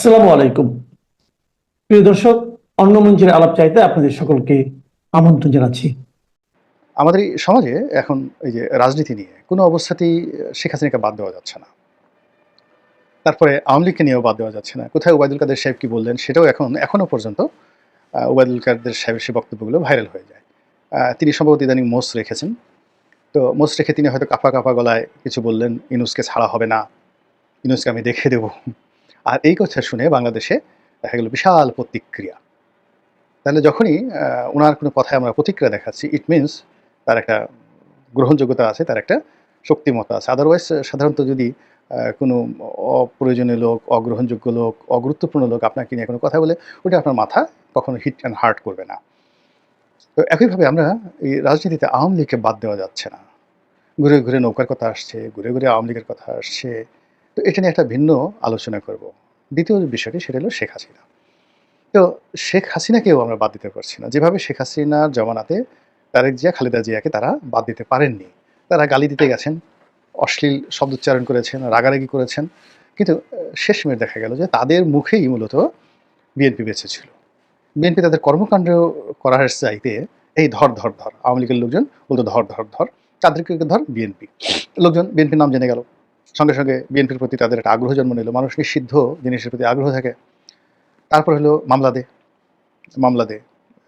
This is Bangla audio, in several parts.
আসসালামু আলাইকুম। প্রিয় দর্শক, অন্য মঞ্চের আলাপ চাইতে আপনাদের সকলকে আমন্ত্রণ জানাচ্ছি। আমাদের সমাজে এখন এই যে রাজনীতি নিয়ে কোনো অবস্থাতেই শেখ হাসিনাকে বাদ দেওয়া যাচ্ছে না। তারপরে আওয়ামী লীগকে নিয়েও বাদ দেওয়া যাচ্ছে না। কোথায় ওবায়দুল কাদের সাহেব কি বললেন সেটাও এখন এখনও পর্যন্ত ওবায়দুল কাদের সাহেবের সে বক্তব্যগুলো ভাইরাল হয়ে যায়। তিনি সম্ভবত ইদানিং মোস রেখেছেন। তো মোস রেখে তিনি হয়তো কাপা কাপা গলায় কিছু বললেন, ইনুসকে ছাড়া হবে না। ইনুসকে আমি দেখে দেব। আর এই কথা শুনে বাংলাদেশে দেখা গেল বিশাল প্রতিক্রিয়া। তাহলে যখনই ওনার কোনো কথায় আমরা প্রতিক্রিয়া দেখাচ্ছি ইট মিনস তার একটা গ্রহণযোগ্যতা আছে, তার একটা শক্তিমত্তা আছে। আদারওয়াইজ সাধারণত যদি কোনো অপ্রয়োজনীয় লোক, অগ্রহণযোগ্য লোক, অগুরুত্বপূর্ণ লোক আপনাকে নিয়ে কোনো কথা বলে ওটা আপনার মাথা কখনো হিট অ্যান্ড হার্ট করবে না। তো একইভাবে আমরা এই রাজনীতিতে আওয়ামী লীগকে বাদ দেওয়া যাচ্ছে না। ঘুরে ঘুরে নৌকার কথা আসছে, ঘুরে ঘুরে আওয়ামী লীগের কথা আসছে। তো এটা নিয়ে একটা ভিন্ন আলোচনা করব। দ্বিতীয় বিষয়টি সেটা হলো শেখ হাসিনা। তো শেখ হাসিনাকেও আমরা বাদ দিতে পারছি না। যেভাবে শেখ হাসিনার জমানাতে তারেক জিয়া, খালেদা জিয়াকে তারা বাদ দিতে পারেননি। তারা গালি দিতে গেছেন, অশ্লীল শব্দোচ্চারণ করেছেন, রাগারাগি করেছেন। কিন্তু শেষমেশ দেখা গেল যে তাদের মুখেই মূলত বিএনপি বেঁচে ছিল। বিএনপি তাদের কর্মকাণ্ড করার চাইতে এই ধর ধর ধর, আওয়ামী লীগের লোকজন বলতো ধর ধর ধর তাদেরকে ধর বিএনপি। লোকজন বিএনপির নাম জেনে গেল। সঙ্গে সঙ্গে বিএনপির প্রতি তাদের একটা আগ্রহ জন্ম নিল। মানুষ নিষিদ্ধ জিনিসের প্রতি আগ্রহ থাকে। তারপর হলো মামলা দে মামলা দে।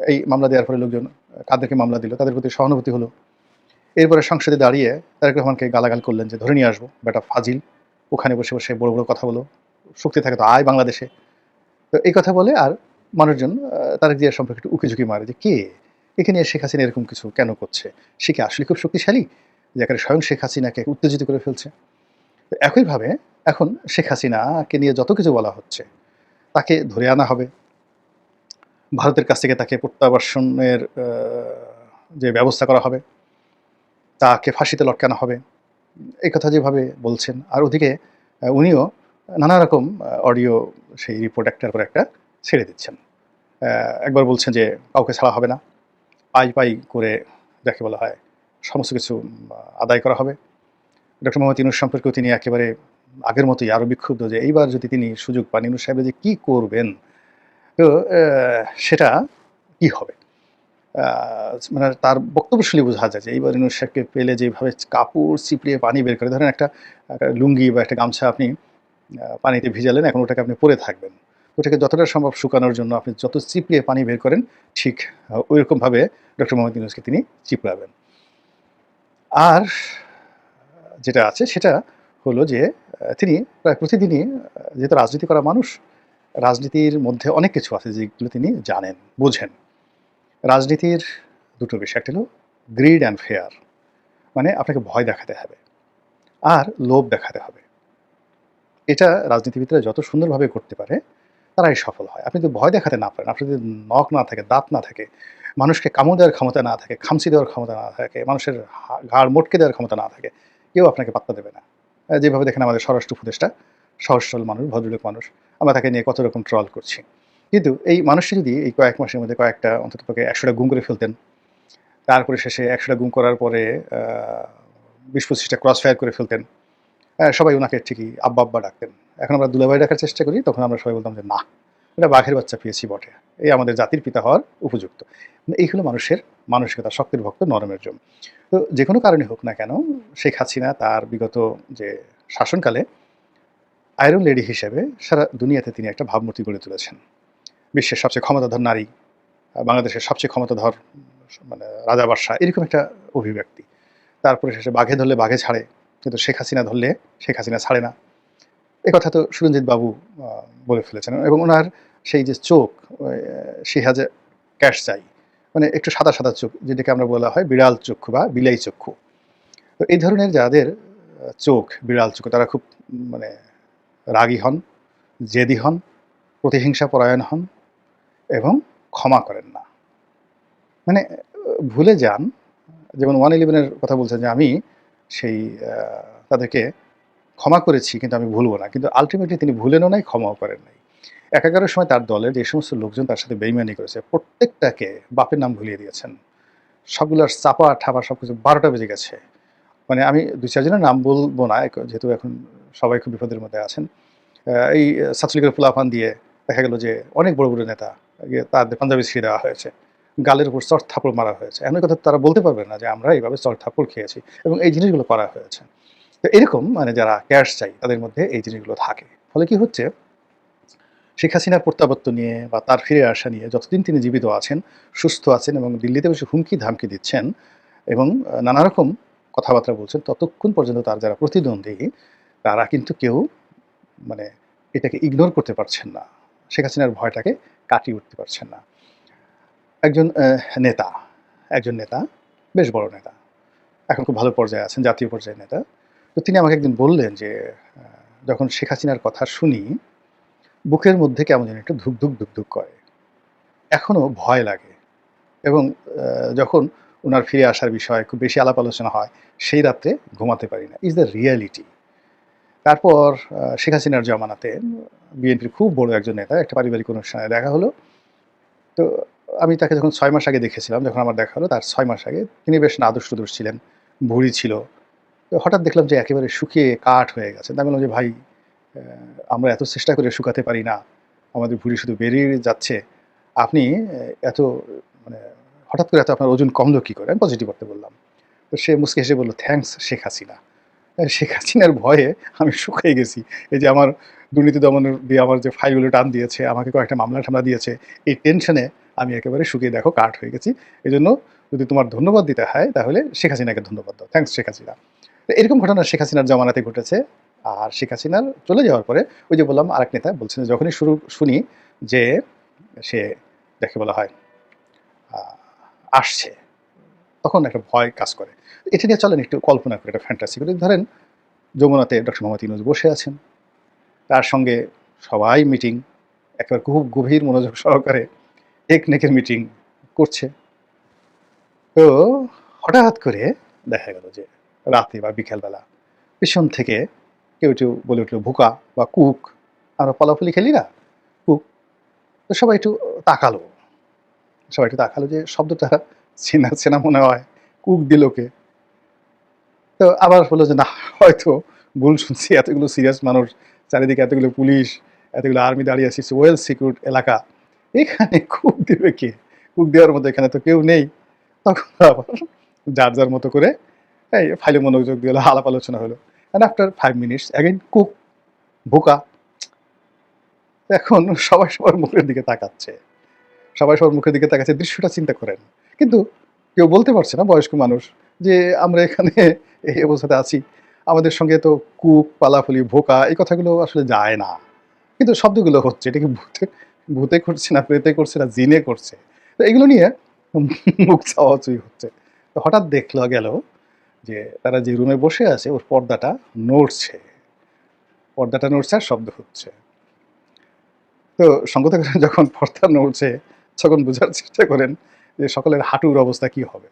এই মামলা দেওয়ার ফলে লোকজন কাদেরকে মামলা দিল, তাদের প্রতি সহানুভূতি হলো। এরপরে সংসদে দাঁড়িয়ে তারেক রহমানকে গালাগাল করলেন যে, ধরে নিয়ে আসব বেটা ফাজিল। ওখানে বসে বসে বড় বড় কথা বলো, শক্তি থাকে তো আয় বাংলাদেশে। তো এই কথা বলে আর মানুষজন তারেক জিয়ার সম্পর্কে একটু উকিঝুঁকি মারে যে, কে? এখানে শেখ হাসিনা এরকম কিছু কেন করছে? সে কি আসলে খুব শক্তিশালী? যে স্বয়ং শেখ হাসিনাকে উত্তেজিত করে ফেলছে। একইভাবে এখন শেখ হাসিনাকে নিয়ে যত কিছু বলা হচ্ছে, তাকে ধরে আনা হবে। ভারতের কাছ থেকে তাকে প্রত্যাবাসনের যে ব্যবস্থা করা হবে, তাকে ফাঁসিতে লটকানো হবে। এই কথা যেভাবে বলছেন, আর ওদিকে উনিও নানা রকম অডিও সেই রিপোর্ট একটার পর একটা ছেড়ে দিচ্ছেন। একবার বলছেন যে কাউকে ছাড়া হবে না। পাই পাই করে যাকে বলা হয় সমস্ত কিছু আদায় করা হবে। ডক্টর মোহাম্মদ ইনুস সম্পর্কেও তিনি একেবারে আগের মতোই আরও বিক্ষুব্ধ যে এইবার যদি তিনি সুযোগ পান ইনুস সাহেব যে কী করবেন? তো সেটা কি হবে? মানে তার বক্তব্য শুনে বোঝা যায় যে এইবার ইনুস সাহেবকে পেলে যেভাবে কাপড় চিপড়িয়ে পানি বের করে, ধরেন একটা লুঙ্গি বা একটা গামছা আপনি পানিতে ভিজালেন, এখন ওটাকে আপনি পরে থাকবেন। ওটাকে যতটা সম্ভব শুকানোর জন্য আপনি যত চিপড়িয়ে পানি বের করেন, ঠিক ওইরকমভাবে ডক্টর মোহাম্মদ ইউনুসকে তিনি চিপড়াবেন। আর যেটা আছে সেটা হলো যে তিনি প্রায় প্রতিদিনই যেহেতু রাজনীতি করা মানুষ, রাজনীতির মধ্যে অনেক কিছু আছে যেগুলো তিনি জানেন, বোঝেন। রাজনীতির দুটো বিষয়, একটা হলো গ্রিড অ্যান্ড ফেয়ার মানে আপনাকে ভয় দেখাতে হবে আর লোভ দেখাতে হবে। এটা রাজনীতিবিদরা যত সুন্দরভাবে করতে পারে, তারাই সফল হয়। আপনি যদি ভয় দেখাতে না পারেন আপনার যদি নখ না থাকে, দাঁত না থাকে, মানুষকে কামড় দেওয়ার ক্ষমতা না থাকে, খামচি দেওয়ার ক্ষমতা না থাকে, মানুষের ঘাড় মোটকে দেওয়ার ক্ষমতা না থাকে কেউ আপনাকে পাত্তা দেবে না। যেভাবে দেখেন আমাদের স্বরাষ্ট্র উপদেষ্টা সহজ সরল মানুষ, ভদ্রলোক মানুষ, আমরা তাকে নিয়ে কত রকম ট্রল করছি। কিন্তু এই মানুষটি যদি এই কয়েক মাসের মধ্যে কয়েকটা অন্তত পক্ষে একশোটা গুম করে ফেলতেন, তারপরে শেষে একশোটা গুম করার পরে বিশ পঁচিশটা ক্রস ফায়ার করে ফেলতেন সবাই ওনাকে ঠিকই আব্বা আব্বা ডাকতেন। এখন আমরা দুলাভাই ডাকার চেষ্টা করি, তখন আমরা সবাই বলতাম যে, না, এটা বাঘের বাচ্চা পেয়েছি বটে। এই আমাদের জাতির পিতা হওয়ার উপযুক্ত। মানে এই হলো মানুষের মানসিকতা, শক্তির ভক্ত নরমের জন্য তো যে কোনো কারণে হোক না কেন, শেখ হাসিনা তার বিগত যে শাসনকালে আয়রন লেডি হিসেবে সারা দুনিয়াতে তিনি একটা ভাবমূর্তি গড়ে তুলেছেন। বিশ্বের সবচেয়ে ক্ষমতাধর নারী, বাংলাদেশের সবচেয়ে ক্ষমতাধর মানে রাজা বাদশাহ, এরকম একটা অভিব্যক্তি। তারপরে শেষে বাঘে ধরলে বাঘে ছাড়ে, কিন্তু শেখ হাসিনা ধরলে শেখ হাসিনা ছাড়ে না। এ কথা তো সুরঞ্জিত বাবু বলে ফেলেছেন এবং ওনার সেই যে চোখ সে হ্যাজ ক্যাশ চাই মানে একটু সাদা সাদা চোখ, যেটাকে আমরা বলা হয় বিড়াল চক্ষু বা বিলাই চক্ষু। তো এই ধরনের যাদের চোখ, বিড়াল চক্ষু, তারা খুব মানে রাগী হন, জেদি হন, প্রতিহিংসা পরায়ণ হন এবং ক্ষমা করেন না। মানে ভুলে যান, যেমন ওয়ান ইলেভেনের কথা বলছেন যে আমি সেই তাদেরকে ক্ষমা করেছি, কিন্তু আমি ভুলবো না। কিন্তু আলটিমেটলি তিনি ভুলেনও নাই, ক্ষমাও করেন নাই। একাগারের সময় তার দলের যে সমস্ত লোকজন তার সাথে বেইমানি করেছে, প্রত্যেকটাকে বাপের নাম ভুলিয়ে দিয়েছেন। সবগুলোর চাপা, ঠাপা সব কিছু বারোটা বেজে গেছে। মানে আমি দু চারজনের নাম বলব না যেহেতু এখন সবাই খুব বিপদের মধ্যে আছেন। এই ছাত্রলীগের ফুলাফান দিয়ে দেখা গেল যে অনেক বড় বড় নেতা তাদের পাঞ্জাবি ছিঁড়ে দেওয়া হয়েছে। গালের উপর চট থাপড় মারা হয়েছে। এমন কথা তারা বলতে পারবে না যে আমরা এইভাবে চট থাপড় খেয়েছি এবং এই জিনিসগুলো করা হয়েছে। তো এরকম মানে যারা ক্যাশ চাই, তাদের মধ্যে এই জিনিসগুলো থাকে। ফলে কি হচ্ছে শেখ হাসিনার প্রত্যাবর্তন নিয়ে বা তার ফিরে আসা নিয়ে যতদিন তিনি জীবিত আছেন, সুস্থ আছেন এবং দিল্লিতে বসে হুমকি ধামকি দিচ্ছেন এবং নানা রকম কথাবার্তা বলছেন, ততক্ষণ পর্যন্ত তার যারা প্রতিদ্বন্দ্বী, তারা কিন্তু কেউ মানে এটাকে ইগনোর করতে পারছেন না। শেখ হাসিনার ভয়টাকে কাটিয়ে উঠতে পারছেন না। একজন নেতা একজন নেতা, বেশ বড় নেতা, এখন খুব ভালো পর্যায়ে আছেন, জাতীয় পর্যায়ের নেতা। তো তিনি আমাকে একদিন বললেন যে যখন শেখ হাসিনার কথা শুনি বুকের মধ্যে কেমন যেন একটু ধুক ধুক ধুক ধুক করে। এখনও ভয় লাগে এবং যখন ওনার ফিরে আসার বিষয়ে খুব বেশি আলাপ আলোচনা হয়, সেই রাত্রে ঘুমাতে পারি না। ইজ দ্য রিয়ালিটি তারপর শেখ হাসিনার জমানাতে বিএনপির খুব বড় একজন নেতা একটা পারিবারিক অনুষ্ঠানে দেখা হলো। তো আমি তাকে যখন ছয় মাস আগে দেখেছিলাম, যখন আমার দেখা হলো, তার ছয় মাস আগে তিনি বেশ নাদুস টুদুস ছিলেন ভুঁড়ি ছিল। তো হঠাৎ দেখলাম যে একেবারে শুকিয়ে কাঠ হয়ে গেছে। তাই বললাম যে, ভাই আমরা এত চেষ্টা করে শুকাতে পারি না। আমাদের ভুঁড়ি শুধু বেরিয়ে যাচ্ছে। আপনি এত মানে হঠাৎ করে এত আপনার ওজন কমলো কী করে? আমি পজিটিভ করতে বললাম। তো সে মুসকে হেসে বলল থ্যাঙ্কস শেখ হাসিনা। শেখ হাসিনার ভয়ে আমি শুকিয়ে গেছি। এই যে আমার দুর্নীতি দমনের দিয়ে আমার যে ফাইলগুলো টান দিয়েছে, আমাকে কয়েকটা মামলা টামলা দিয়েছে, এই টেনশনে আমি একেবারে শুকিয়ে দেখো, কাঠ হয়ে গেছি। এই জন্য যদি তোমার ধন্যবাদ দিতে হয়, তাহলে শেখ হাসিনাকে ধন্যবাদ দাও। থ্যাঙ্কস শেখ হাসিনা। এরকম ঘটনা শেখ হাসিনার জমানাতে ঘটেছে। আর শেখ হাসিনার চলে যাওয়ার পরে ওই যে বললাম আরেক নেতা বলছেন যখনই শুরু, শুনি যে সে, যাকে বলা হয় আসছে, তখন একটা ভয় কাজ করে। এটা নিয়ে চলেন একটু কল্পনা করে, একটা ফ্যান্টাসি করে। ধরেন যমুনাতে ডক্টর মোহাম্মদ ইউনুস বসে আছেন। তার সঙ্গে সবাই মিটিং একেবারে খুব গভীর মনোযোগ সহকারে টেকনিকের মিটিং করছে। তো হঠাৎ করে দেখা গেল যে রাতে বা বিকেলবেলা পিছন থেকে কেউ কেউ বলে উঠল, ভুকা বা কুক, আমরা পলাফলি খেলি না, কুক। তো সবাই একটু তাকালো। সবাই একটু তাকালো যে শব্দটা চেনা চেনা মনে হয়, কুক দিল কে? তো আবার বলল যে, না, হয়তো ভুল শুনছি, এতগুলো সিরিয়াস মানুষ, চারিদিকে এতগুলো পুলিশ, এতগুলো আর্মি দাঁড়িয়ে আছে ওয়েল সিকিউর এলাকা। এখানে কুক দেবে কে? কুক দেওয়ার মতো এখানে তো কেউ নেই। তখন আবার যার যার মতো করে, এই ফাইলে মনোযোগ দিয়ে হলো, আলাপ আলোচনা হলো। And after five minutes again cook, বোকা। এখন সবাই সবার মুখের দিকে তাকাচ্ছে। সবাই সবার মুখের দিকে তাকাচ্ছে, দৃশ্যটা চিন্তা করেন। কিন্তু কেউ বলতে পারছে না, বয়স্ক মানুষ, যে আমরা এখানে এই অবস্থাতে আছি। আমাদের সঙ্গে তো কুক, পালাফুলি ভোকা এই কথাগুলো আসলে যায় না। কিন্তু শব্দগুলো হচ্ছে, এটা কি ভূতে ভূতে করছে না প্রেতে করছে না জিনে করছে? তো এগুলো নিয়ে মুখ চাওয়াচুই হচ্ছে। তো হঠাৎ দেখল, গেল যে তারা যে রুমে বসে আছে, ওর পর্দাটা নড়ছে। পর্দাটা নড়ছে আর শব্দ হচ্ছে। তো সঙ্গত যখন পর্দা নড়ছে, তখন বোঝার চেষ্টা করেন যে সকলের হাঁটুর অবস্থা কি হবে?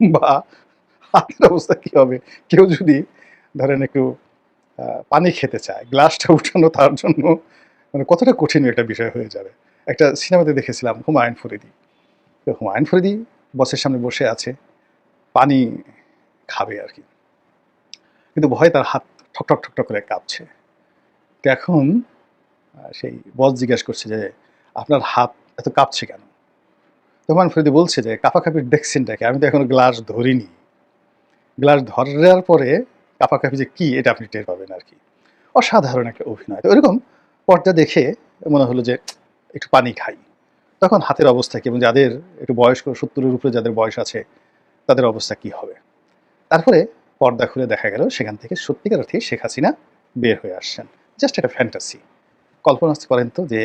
বা হাতের অবস্থা কি হবে? কেউ যদি ধরেন একটু পানি খেতে চায়, গ্লাসটা উঠানো তার জন্য মানে কতটা কঠিন একটা বিষয় হয়ে যাবে। একটা সিনেমাতে দেখেছিলাম হুমায়ুন ফরিদি। তো হুমায়ুন ফরিদি বসের সামনে বসে আছে, পানি খাবে আর কি। কিন্তু ভয়ে তার হাত ঠক ঠক ঠক ঠক করে কাঁপছে। এখন সেই বস জিজ্ঞেস করছে যে, আপনার হাত এত কাঁপছে কেন? তো হুমায়ুন ফরিদি বলছে যে, কাপাকাপির দেখছেনটাকে আমি তো এখনও গ্লাস ধরিনি। গ্লাস ধরার পরে কাপাকাপি যে কি, এটা আপনি টের পাবেন আর কি। অসাধারণ একটা অভিনয়। তো এরকম পর্দা দেখে মনে হলো যে, একটু পানি খাই। তখন হাতের অবস্থা কি এবং যাদের একটু বয়স্ক, সত্তরের উপরে যাদের বয়স আছে, তাদের অবস্থা কি হবে? তারপরে পর্দা খুলে দেখা গেল, সেখান থেকে সত্যিকার অর্থে শেখ হাসিনা বের হয়ে আসছেন। জাস্ট একটা ফ্যান্টাসি কল্পনা করেন তো যে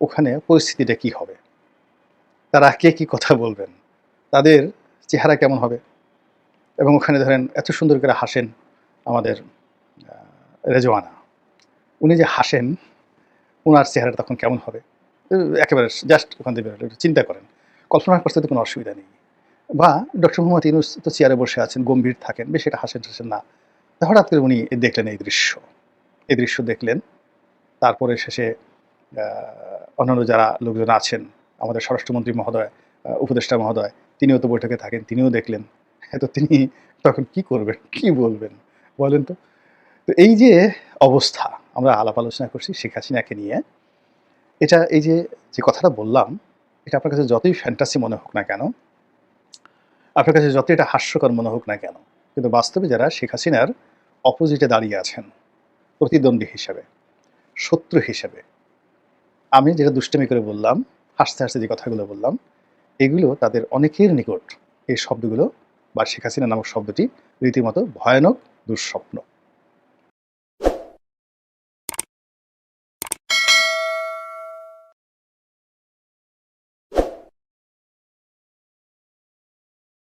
ওখানে পরিস্থিতিটা কি হবে? তারা কে কি কথা বলবেন? তাদের চেহারা কেমন হবে? এবং ওখানে ধরেন এত সুন্দর করে হাসেন আমাদের রেজওয়ানা। উনি যে হাসেন ওনার চেহারাটা তখন কেমন হবে? একেবারে জাস্ট ওখান থেকে চিন্তা করেন। কল্পনা করতে তো কোনো অসুবিধা নেই। বা ডক্টর মোহাম্মদ ইউনুস তো চেয়ারে বসে আছেন, গম্ভীর থাকেন, বেশ এটা হাসেন হাসেন না। হঠাৎ করে উনি দেখলেন এই দৃশ্য। এই দৃশ্য দেখলেন, তারপরে শেষে অন্যান্য যারা লোকজন আছেন, আমাদের স্বরাষ্ট্রমন্ত্রী মহোদয় উপদেষ্টা মহোদয়, তিনিও তো বৈঠকে থাকেন, তিনিও দেখলেন। হ্যাঁ তো তিনি তখন কি করবেন, কি বলবেন, বলেন তো? তো এই যে অবস্থা, আমরা আলাপ আলোচনা করছি শেখ হাসিনাকে নিয়ে। এটা এই যে যে কথাটা বললাম, এটা আপনার কাছে যতই ফ্যান্টাসি মনে হোক না কেন আপনার কাছে যত এটা হাস্যকর মনে হোক না কেন, কিন্তু বাস্তবে যারা শেখ হাসিনার অপোজিটে দাঁড়িয়ে আছেন, প্রতিদ্বন্দ্বী হিসাবে, শত্রু হিসাবে, আমি যেটা দুষ্টমি করে বললাম, হাসতে হাসতে যে কথাগুলো বললাম, এগুলো তাদের অনেকের নিকট এই শব্দগুলো বা শেখ হাসিনা নামক শব্দটি রীতিমতো ভয়ানক, দুঃস্বপ্ন।